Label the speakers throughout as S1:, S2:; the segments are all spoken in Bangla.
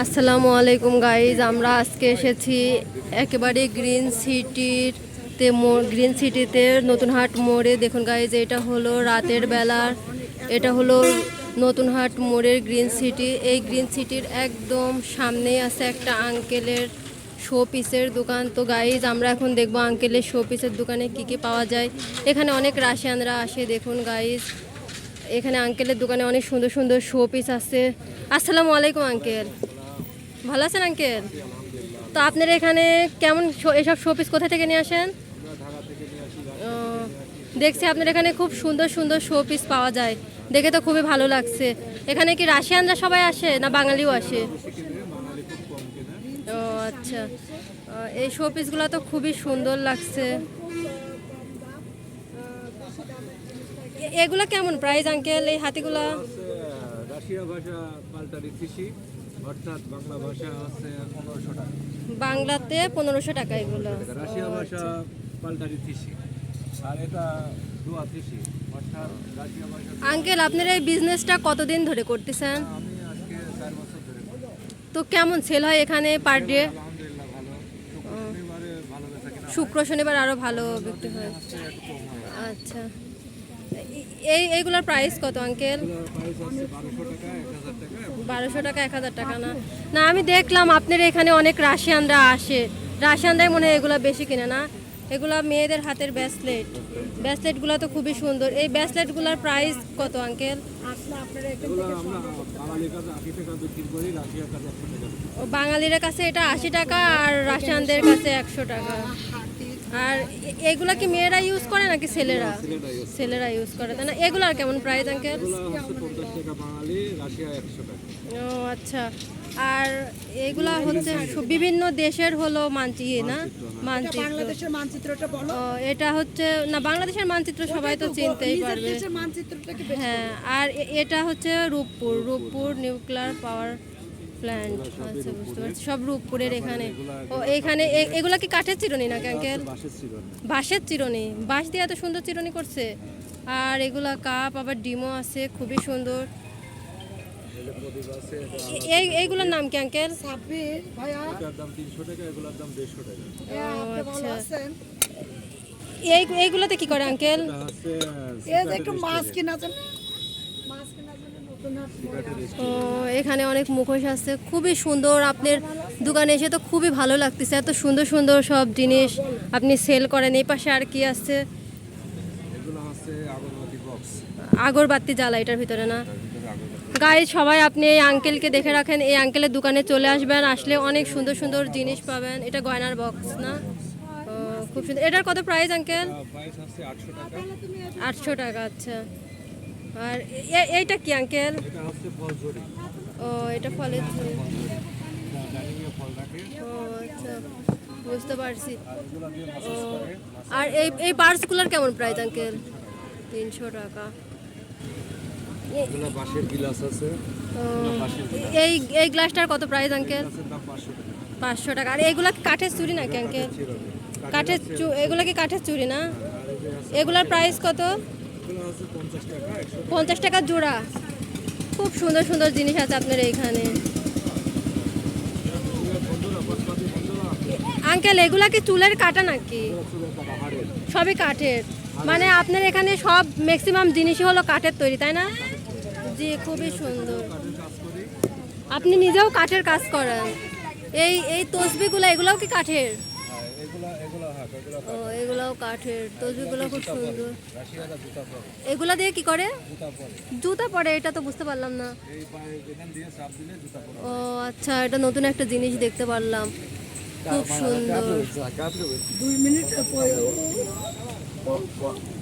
S1: আসসালামু আলাইকুম গাইজ আমরা আজকে এসেছি একেবারে গ্রিন সিটির তে গ্রিন সিটিতে নতুন হাট মোড়ে। দেখুন গাইজ এটা হলো রাতের বেলার এটা হলো নতুন হাট মোড়ের গ্রিন সিটি এই গ্রিন সিটির একদম সামনেই আছে একটা আঙ্কেলের শো পিসের দোকান। তো গাইজ আমরা এখন দেখব আঙ্কেলের শো পিসের দোকানে কি কি পাওয়া যায়। এখানে অনেক রাশিয়ানরা আসে, দেখুন গাইজ এখানে আঙ্কেলের দোকানে অনেক সুন্দর সুন্দর শো পিস আছে। আসসালামু আলাইকুম, আঙ্কেল। ভালো আছেন, আঙ্কেল? তো আপনারা এখানে কেমন এসব শো পিস কোথা থেকে নিয়ে আসেন? দেখছি আপনার এখানে খুব সুন্দর সুন্দর শো পিস পাওয়া যায়। দেখে তো খুবই ভালো লাগছে। এখানে কি রাশিয়ানরা সবাই আসে না বাঙালিও আসে? ও আচ্ছা। এই শো পিসগুলো তো খুবই সুন্দর লাগছে। এগুলো কেমন প্রাইস আঙ্কেল, এই হাতিগুলা?
S2: অর্থাৎ বাংলা ভাষা আছে পনেরোশো টাকা।
S1: বাংলাতে পনেরোশো টাকা এগুলো
S2: রাশিয়া ভাষা পাল্টারি কৃষি আর এটা দোয়া কৃষি অর্থাৎ রাশিয়া ভাষা
S1: আঙ্কেল আপনার এই বিজনেসটা কতদিন ধরে করতেছেন?
S2: আমি আজকে চার বছর ধরে
S1: তো কেমন সেল হয় এখানে পার ডে শুক্র শনিবার আরও ভালো বিক্রি হয়। আচ্ছা। এই এইগুলোর প্রাইস কত আঙ্কেল
S2: বারোশো টাকা, এক হাজার টাকা
S1: না? না, আমি দেখলাম আপনার এখানে অনেক রাশিয়ানরা আসে। রাশিয়ানরাই মনে হয় এগুলো বেশি কিনে না? এগুলো মেয়েদের হাতের ব্যাসলেট ব্যাসলেটগুলো তো খুবই সুন্দর। এই ব্যাসলেটগুলোর প্রাইস কত আঙ্কেল
S2: বাঙালির কাছে
S1: এটা আশি টাকা আর রাশিয়ানদের কাছে একশো টাকা। আর এগুলা কি মেয়েরা ইউজ করে নাকি ছেলেরা? ছেলেরা ইউজ করে। তাই না এগুলার কেমন প্রাইস আঙ্কেল
S2: এগুলো হচ্ছে পঞ্চাশ টাকা বাঙালি রাশিয়া একশো টাকা।
S1: ও আচ্ছা। আর এগুলা হচ্ছে বিভিন্ন দেশের হলো মানচি ইয়ে না? মানচিত্র
S3: বাংলাদেশের মানচিত্রটা বলো।
S1: ও এটা হচ্ছে না বাংলাদেশের মানচিত্র সবাই তো চিনতেই পারবে।
S3: দেশের মানচিত্রটা কি
S1: হ্যাঁ আর এটা হচ্ছে Rooppur Rooppur nuclear power plant আচ্ছা বুঝতে পারছি। সব রূপপুরের এখানে। ও এখানে এ- এগুলা কি কাঠের চিরুনি নাকি আঙ্কেল? বাঁশের চিরুনি। বাঁশ দিয়ে এত সুন্দর চিরুনি করছে। আর এগুলা কাপ আবার ডিমও আছে খুবই সুন্দর। এই এইগুলোর নাম কি আঙ্কেল?
S3: সাব্বির ভাইয়া।
S2: এটার দাম তিনশো টাকা এগুলোর দাম দেড়শো টাকা।
S3: ভাইয়া, আপনি ভালো
S1: আচ্ছা। এই এইগুলোতে কি করে আঙ্কেল?
S3: এই যে একটু মাছ কিনা জন্য মাছ কেনার জন্য নতুন হাট মোড়।
S1: ও, এখানে অনেক মুখোশ আছে। খুবই সুন্দর আপনার দোকানে এসে তো খুবই ভালো লাগতেছে। এত সুন্দর সুন্দর সব জিনিস আপনি সেল করেন। এই পাশে আর কি আছে?
S2: আগরবাতি
S1: জ্বালা, এটার ভিতরে না? গায়ে সবাই আপনি এই আঙ্কেলকে দেখে রাখেন। এই আঙ্কেলের দোকানে চলে আসবেন। আসলে অনেক সুন্দর সুন্দর জিনিস পাবেন। এটা গয়নার বক্স না? খুব সুন্দর। এটার কত প্রাইস আঙ্কেল
S2: আটশো টাকা
S1: আচ্ছা। আর এইটা কি আঙ্কেল? ও এটা ফলের ঝুড়ি। ও আচ্ছা বুঝতে পারছি।
S2: করে।
S1: আর এই এই পার্সগুলোর কেমন প্রাইস আঙ্কেল? তিনশো টাকা। ও, এই এই গ্লাসটার কত প্রাইস আঙ্কেল?
S2: পাঁচশো টাকা।
S1: আর এগুলা কাঠের চুড়ি নাকি আঙ্কেল? কাঠের এগুলা কি কাঠের চুড়ি না? এগুলার প্রাইস কত?
S2: পঞ্চাশ টাকা
S1: জোড়া। খুব সুন্দর সুন্দর জিনিস আছে আপনার এইখানে আঙ্কেল, এগুলা কি চুলের কাটা নাকি? সবই কাঠের। মানে আপনার এখানে সব ম্যাক্সিমাম জিনিসই হলো কাঠের তৈরি, তাই না? জি, খুবই সুন্দর। আপনি নিজেও কাঠের কাজ করেন। এই এই তসবিগুলো, এগুলোও কি কাঠের? ও এগুলোও কাঠের। তসবিগুলো খুব সুন্দর।
S2: রাশিয়ারা জুতা পরে।
S1: এগুলো দিয়ে কি করে?
S2: জুতা পরে।
S1: এটা তো বুঝতে পারলাম না।
S2: এই পায়ে এখান দিয়ে চাপ দিলে জুতা পরে।
S1: ও আচ্ছা এটা নতুন একটা জিনিস দেখতে পারলাম। খুব সুন্দর।
S3: দুই মিনিট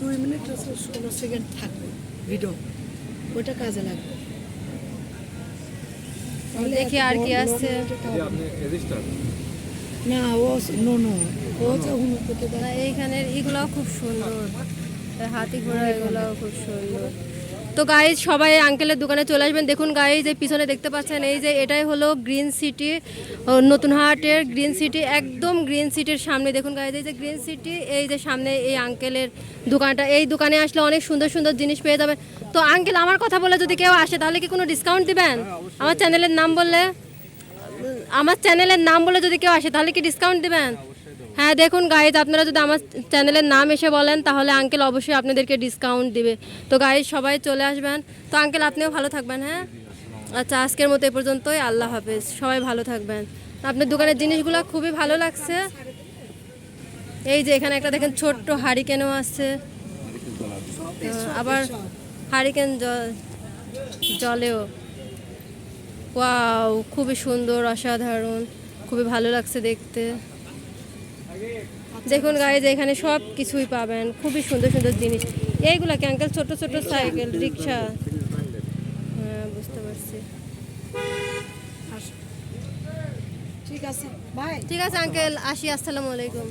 S3: দুই মিনিট ষোলো সেকেন্ড থাকবে ভিডিও। ওইটা কাজে লাগবে।
S1: দেখি আর কি আছে।
S2: রেজিস্টার
S3: না ও নো নো। ও যে হুনুর করতে দেয়।
S1: না এইখানের এগুলাও খুব সুন্দর। হাতি ঘোড়া এগুলাও খুব সুন্দর। তো গাইজ সবাই আঙ্কেলের দোকানে চলে আসবেন। দেখুন গাইজ এই পিছনে দেখতে পাচ্ছেন এই যে এটাই হলো গ্রিন সিটি নতুন হাটের গ্রিন সিটি একদম গ্রিন সিটির সামনে। দেখুন গাইজ এই যে গ্রিন সিটি এই যে সামনে এই আঙ্কেলের দোকানটা। এই দোকানে আসলে অনেক সুন্দর সুন্দর জিনিস পেয়ে যাবেন। তো আঙ্কেল আমার কথা বলে যদি কেউ আসে তাহলে কি কোনো ডিসকাউন্ট দিবেন? আমার চ্যানেলের নাম বললে? আমার চ্যানেলের নাম বলে যদি কেউ আসে, তাহলে কি ডিসকাউন্ট দেবেন? হ্যাঁ দেখুন গাইজ আপনারা যদি আমার চ্যানেলের নাম এসে বলেন, তাহলে আঙ্কেল অবশ্যই আপনাদেরকে ডিসকাউন্ট দিবে। তো গাইজ সবাই চলে আসবেন। তো আঙ্কেল আপনিও ভালো থাকবেন হ্যাঁ? আচ্ছা আজকের মতো এ পর্যন্তই। আল্লাহ হাফেজ। সবাই ভালো থাকবেন। আপনার দোকানের জিনিসগুলো খুবই ভালো লাগছে। এই যে এখানে একটা দেখেন ছোট্ট হারিকেনও আছে। আবার হারিকেন জল জলেও ওয়াও খুবই সুন্দর অসাধারণ খুবই ভালো লাগছে দেখতে। দেখুন গাইজ এখানে সব কিছুই পাবেন খুবই সুন্দর সুন্দর জিনিস। এইগুলা কি আঙ্কেল ছোট ছোট সাইকেল রিক্সা হ্যাঁ বুঝতে পারছি।
S3: ঠিক আছে বাই
S1: ঠিক আছে আঙ্কেল আসি আসসালামু আলাইকুম।